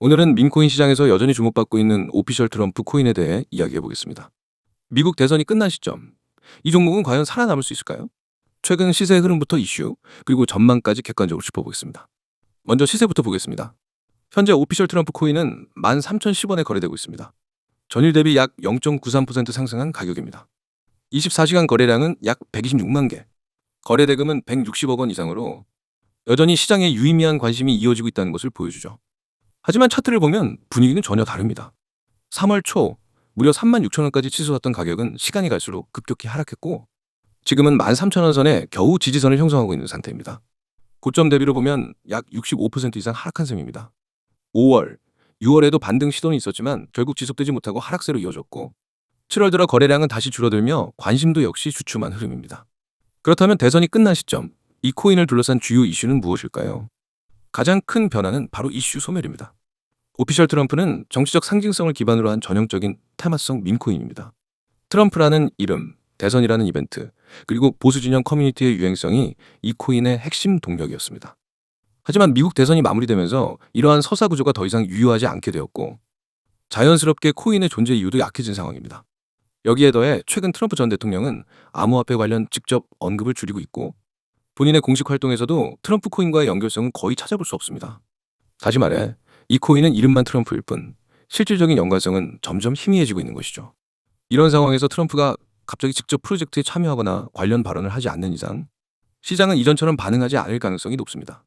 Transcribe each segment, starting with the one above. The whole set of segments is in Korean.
오늘은 민코인 시장에서 여전히 주목받고 있는 오피셜 트럼프 코인에 대해 이야기해 보겠습니다. 미국 대선이 끝난 시점, 이 종목은 과연 살아남을 수 있을까요? 최근 시세 흐름부터 이슈, 그리고 전망까지 객관적으로 짚어보겠습니다. 먼저 시세부터 보겠습니다. 현재 오피셜 트럼프 코인은 13,010원에 거래되고 있습니다. 전일 대비 약 0.93% 상승한 가격입니다. 24시간 거래량은 약 126만 개, 거래 대금은 160억 원 이상으로 여전히 시장에 유의미한 관심이 이어지고 있다는 것을 보여주죠. 하지만 차트를 보면 분위기는 전혀 다릅니다. 3월 초 무려 3만 6천 원까지 치솟았던 가격은 시간이 갈수록 급격히 하락했고 지금은 13,000원 선에 겨우 지지선을 형성하고 있는 상태입니다. 고점 대비로 보면 약 65% 이상 하락한 셈입니다. 5월, 6월에도 반등 시도는 있었지만 결국 지속되지 못하고 하락세로 이어졌고 7월 들어 거래량은 다시 줄어들며 관심도 역시 주춤한 흐름입니다. 그렇다면 대선이 끝난 시점, 이 코인을 둘러싼 주요 이슈는 무엇일까요? 가장 큰 변화는 바로 이슈 소멸입니다. 오피셜 트럼프는 정치적 상징성을 기반으로 한 전형적인 테마성 민코인입니다. 트럼프라는 이름, 대선이라는 이벤트, 그리고 보수 진영 커뮤니티의 유행성이 이 코인의 핵심 동력이었습니다. 하지만 미국 대선이 마무리되면서 이러한 서사 구조가 더 이상 유효하지 않게 되었고 자연스럽게 코인의 존재 이유도 약해진 상황입니다. 여기에 더해 최근 트럼프 전 대통령은 암호화폐 관련 직접 언급을 줄이고 있고 본인의 공식 활동에서도 트럼프 코인과의 연결성은 거의 찾아볼 수 없습니다. 다시 말해 이 코인은 이름만 트럼프일 뿐 실질적인 연관성은 점점 희미해지고 있는 것이죠. 이런 상황에서 트럼프가 갑자기 직접 프로젝트에 참여하거나 관련 발언을 하지 않는 이상 시장은 이전처럼 반응하지 않을 가능성이 높습니다.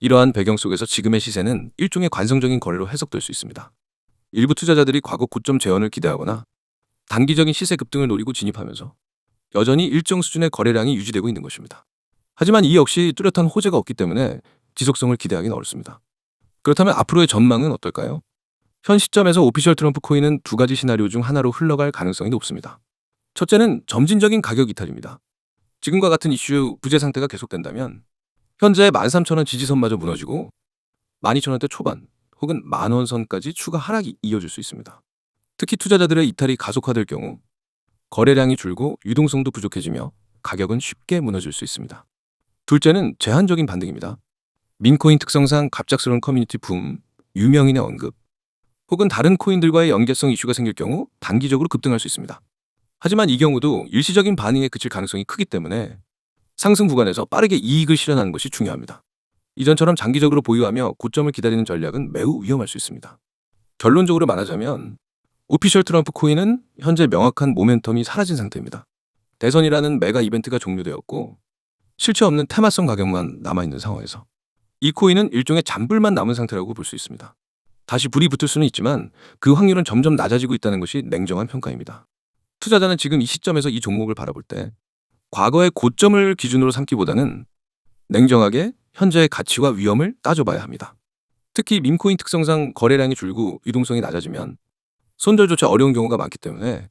이러한 배경 속에서 지금의 시세는 일종의 관성적인 거래로 해석될 수 있습니다. 일부 투자자들이 과거 고점 재현을 기대하거나 단기적인 시세 급등을 노리고 진입하면서 여전히 일정 수준의 거래량이 유지되고 있는 것입니다. 하지만 이 역시 뚜렷한 호재가 없기 때문에 지속성을 기대하기는 어렵습니다. 그렇다면 앞으로의 전망은 어떨까요? 현 시점에서 오피셜 트럼프 코인은 두 가지 시나리오 중 하나로 흘러갈 가능성이 높습니다. 첫째는 점진적인 가격 이탈입니다. 지금과 같은 이슈 부재 상태가 계속된다면 현재 13,000원 지지선마저 무너지고 12,000원대 초반 혹은 만원 선까지 추가 하락이 이어질 수 있습니다. 특히 투자자들의 이탈이 가속화될 경우 거래량이 줄고 유동성도 부족해지며 가격은 쉽게 무너질 수 있습니다. 둘째는 제한적인 반등입니다. 민코인 특성상 갑작스러운 커뮤니티 붐, 유명인의 언급, 혹은 다른 코인들과의 연계성 이슈가 생길 경우 단기적으로 급등할 수 있습니다. 하지만 이 경우도 일시적인 반응에 그칠 가능성이 크기 때문에 상승 구간에서 빠르게 이익을 실현하는 것이 중요합니다. 이전처럼 장기적으로 보유하며 고점을 기다리는 전략은 매우 위험할 수 있습니다. 결론적으로 말하자면 오피셜 트럼프 코인은 현재 명확한 모멘텀이 사라진 상태입니다. 대선이라는 메가 이벤트가 종료되었고 실체 없는 테마성 가격만 남아있는 상황에서 이 코인은 일종의 잔불만 남은 상태라고 볼 수 있습니다. 다시 불이 붙을 수는 있지만 그 확률은 점점 낮아지고 있다는 것이 냉정한 평가입니다. 투자자는 지금 이 시점에서 이 종목을 바라볼 때 과거의 고점을 기준으로 삼기보다는 냉정하게 현재의 가치와 위험을 따져봐야 합니다. 특히 밈코인 특성상 거래량이 줄고 유동성이 낮아지면 손절조차 어려운 경우가 많기 때문에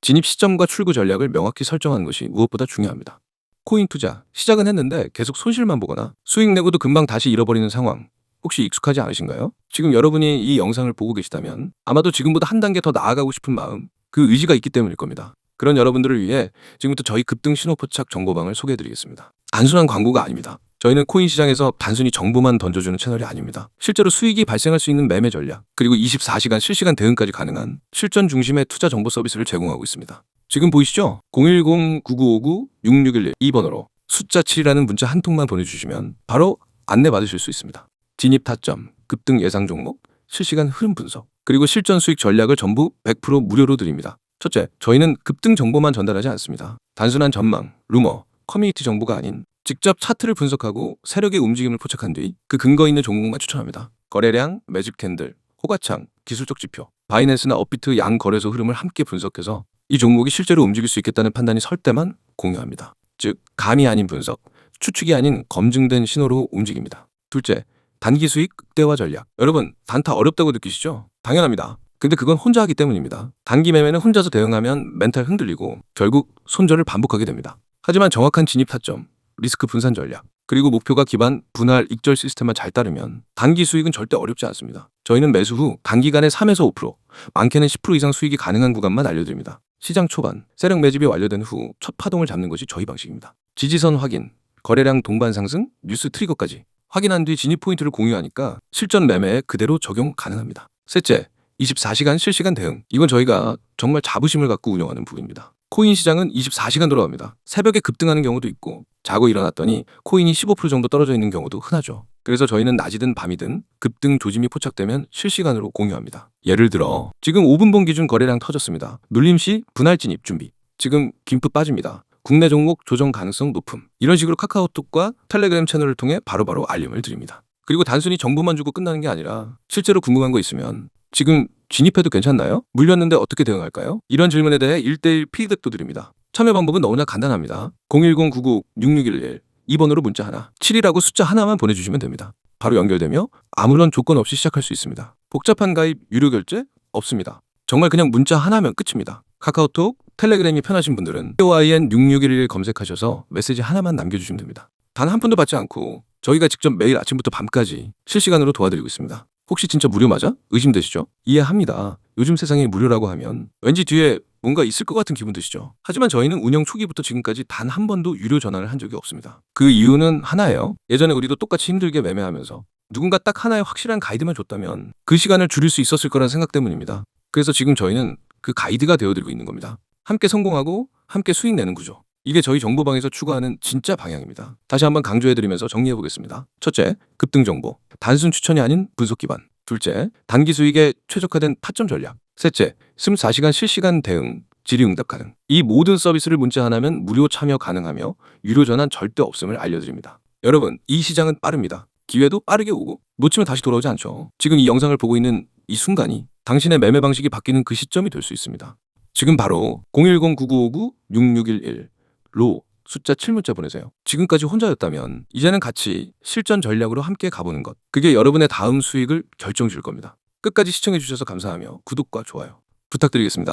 진입 시점과 출구 전략을 명확히 설정하는 것이 무엇보다 중요합니다. 코인 투자 시작은 했는데 계속 손실만 보거나 수익 내고도 금방 다시 잃어버리는 상황 혹시 익숙하지 않으신가요? 지금 여러분이 이 영상을 보고 계시다면 아마도 지금보다 한 단계 더 나아가고 싶은 마음 그 의지가 있기 때문일 겁니다. 그런 여러분들을 위해 지금부터 저희 급등 신호 포착 정보방을 소개해 드리겠습니다. 단순한 광고가 아닙니다. 저희는 코인 시장에서 단순히 정보만 던져주는 채널이 아닙니다. 실제로 수익이 발생할 수 있는 매매 전략, 그리고 24시간 실시간 대응까지 가능한 실전 중심의 투자 정보 서비스를 제공하고 있습니다. 지금 보이시죠? 010-9959-6611 2번으로 숫자 7이라는 문자 한 통만 보내주시면 바로 안내 받으실 수 있습니다. 진입 타점, 급등 예상 종목, 실시간 흐름 분석, 그리고 실전 수익 전략을 전부 100% 무료로 드립니다. 첫째, 저희는 급등 정보만 전달하지 않습니다. 단순한 전망, 루머, 커뮤니티 정보가 아닌 직접 차트를 분석하고 세력의 움직임을 포착한 뒤 그 근거 있는 종목만 추천합니다. 거래량, 매집 캔들, 호가창, 기술적 지표, 바이낸스나 업비트 양 거래소 흐름을 함께 분석해서 이 종목이 실제로 움직일 수 있겠다는 판단이 설 때만 공유합니다. 즉, 감이 아닌 분석, 추측이 아닌 검증된 신호로 움직입니다. 둘째, 단기 수익 극대화 전략. 여러분, 단타 어렵다고 느끼시죠? 당연합니다. 근데 그건 혼자 하기 때문입니다. 단기 매매는 혼자서 대응하면 멘탈 흔들리고 결국 손절을 반복하게 됩니다. 하지만 정확한 진입 타점, 리스크 분산 전략, 그리고 목표가 기반 분할 익절 시스템만 잘 따르면 단기 수익은 절대 어렵지 않습니다. 저희는 매수 후 단기간에 3에서 5%, 많게는 10% 이상 수익이 가능한 구간만 알려드립니다. 시장 초반, 세력 매집이 완료된 후 첫 파동을 잡는 것이 저희 방식입니다. 지지선 확인, 거래량 동반 상승, 뉴스 트리거까지 확인한 뒤 진입 포인트를 공유하니까 실전 매매에 그대로 적용 가능합니다. 셋째, 24시간 실시간 대응. 이건 저희가 정말 자부심을 갖고 운영하는 부분입니다. 코인 시장은 24시간 돌아갑니다. 새벽에 급등하는 경우도 있고 자고 일어났더니 코인이 15% 정도 떨어져 있는 경우도 흔하죠. 그래서 저희는 낮이든 밤이든 급등 조짐이 포착되면 실시간으로 공유합니다. 예를 들어 지금 5분봉 기준 거래량 터졌습니다. 눌림 시 분할 진입 준비. 지금 김프 빠집니다. 국내 종목 조정 가능성 높음. 이런 식으로 카카오톡과 텔레그램 채널을 통해 바로바로 알림을 드립니다. 그리고 단순히 정보만 주고 끝나는 게 아니라 실제로 궁금한 거 있으면 지금 진입해도 괜찮나요? 물렸는데 어떻게 대응할까요? 이런 질문에 대해 1대1 피드백도 드립니다. 참여 방법은 너무나 간단합니다. 010-99-6611 2번으로 문자 하나, 7이라고 숫자 하나만 보내주시면 됩니다. 바로 연결되며 아무런 조건 없이 시작할 수 있습니다. 복잡한 가입, 유료 결제 없습니다. 정말 그냥 문자 하나면 끝입니다. 카카오톡, 텔레그램이 편하신 분들은 OIN 6611 검색하셔서 메시지 하나만 남겨주시면 됩니다. 단 한 푼도 받지 않고 저희가 직접 매일 아침부터 밤까지 실시간으로 도와드리고 있습니다. 혹시 진짜 무료 맞아? 의심되시죠? 이해합니다. 요즘 세상에 무료라고 하면 왠지 뒤에 뭔가 있을 것 같은 기분 드시죠? 하지만 저희는 운영 초기부터 지금까지 단 한 번도 유료 전환을 한 적이 없습니다. 그 이유는 하나예요. 예전에 우리도 똑같이 힘들게 매매하면서 누군가 딱 하나의 확실한 가이드만 줬다면 그 시간을 줄일 수 있었을 거란 생각 때문입니다. 그래서 지금 저희는 그 가이드가 되어드리고 있는 겁니다. 함께 성공하고 함께 수익 내는 구조. 이게 저희 정보방에서 추구하는 진짜 방향입니다. 다시 한번 강조해드리면서 정리해 보겠습니다. 첫째, 급등 정보. 단순 추천이 아닌 분석 기반. 둘째, 단기 수익에 최적화된 타점 전략. 셋째, 24시간 실시간 대응, 질의응답 가능. 이 모든 서비스를 문자 하나면 무료 참여 가능하며 유료 전환 절대 없음을 알려드립니다. 여러분, 이 시장은 빠릅니다. 기회도 빠르게 오고 놓치면 다시 돌아오지 않죠. 지금 이 영상을 보고 있는 이 순간이 당신의 매매 방식이 바뀌는 그 시점이 될 수 있습니다. 지금 바로 010-9959-6611 로 숫자 7문자 보내세요. 지금까지 혼자였다면 이제는 같이 실전 전략으로 함께 가보는 것. 그게 여러분의 다음 수익을 결정 줄 겁니다. 끝까지 시청해 주셔서 감사하며 구독과 좋아요 부탁드리겠습니다.